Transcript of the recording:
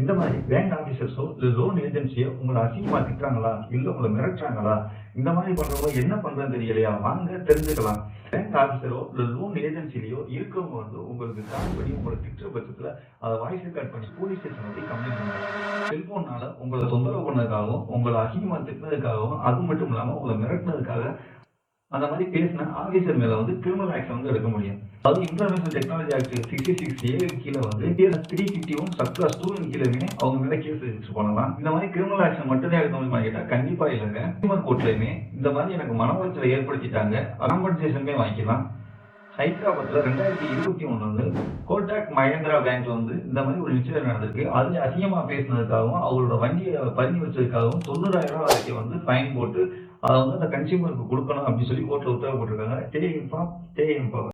இந்த மாதிரி பேங்க் ஆஃபீஸர்ஸோ இல்லை லோன் ஏஜென்சியோ உங்களை அசிங்கமாக திட்டுறாங்களா இல்லை உங்களை மிரட்டுறாங்களா? இந்த மாதிரி பண்ணுறவங்க என்ன பண்றதுன்னு தெரியலையா? வாங்க தெரிஞ்சுக்கலாம். பேங்க் ஆஃபீஸரோ இல்லை லோன் ஏஜென்சிலையோ இருக்கவங்க வந்து உங்களுக்கு கால் பண்ணி உங்களை திட்டுற பட்சத்தில் அதை வாய்ஸ் ரெக்கார்ட் பண்ணி போலீஸ் ஸ்டேஷன் வந்து கம்ப்ளைண்ட் பண்ணுங்க. செல்போனால உங்களை தொந்தரவு பண்ணதுக்காகவும் உங்களை அசிங்கமா திட்டினதுக்காகவும் அது மட்டும் இல்லாமல் உங்களை மிரட்டினதுக்காக அந்த மாதிரி பேசின ஆஃபீஸர் மேல வந்து கிரிமினல் ஆக்ஷன் வந்து எடுக்க முடியும். அதாவது information technology act sixty six A கீழே வந்து case three fifty one sub clause two கீழேயுமே அவங்க மேல கேஸ் ரெஜிஸ்டர் பண்ணலாம். இந்த மாதிரி கிரிமினல் ஆக்ஷன் மட்டும் தான் எடுக்க முடியுமா கேட்டா கண்டிப்பா இல்லைங்க. கன்சூமர் கோர்ட்லயுமே இந்த மாதிரி எனக்கு மன உளைச்சலை ஏற்படுத்திட்டாங்க. காம்பன்சேஷனுமே வாங்கிக்கலாம். ஹைதராபாத்ல ரெண்டாயிரத்தி இருபத்தி ஒண்ணு மகேந்திரா பேங்க் பேங்க்ல வந்து இந்த மாதிரி ஒரு விஷயம் நடந்திருக்கு. அது அசிங்கமா பேசினதுக்காகவும் அவங்களோட வண்டியை பதிஞ்சு வச்சதுக்காகவும் தொண்ணூறாயிரம் ரூபாய் வரைக்கும் வந்து ஃபைன் போட்டு அதை வந்து அந்த கன்சியூமருக்கு கொடுக்கணும் அப்படின்னு சொல்லி கோர்ட்ல உத்தரவு போட்டிருக்காங்க. Stay inform stay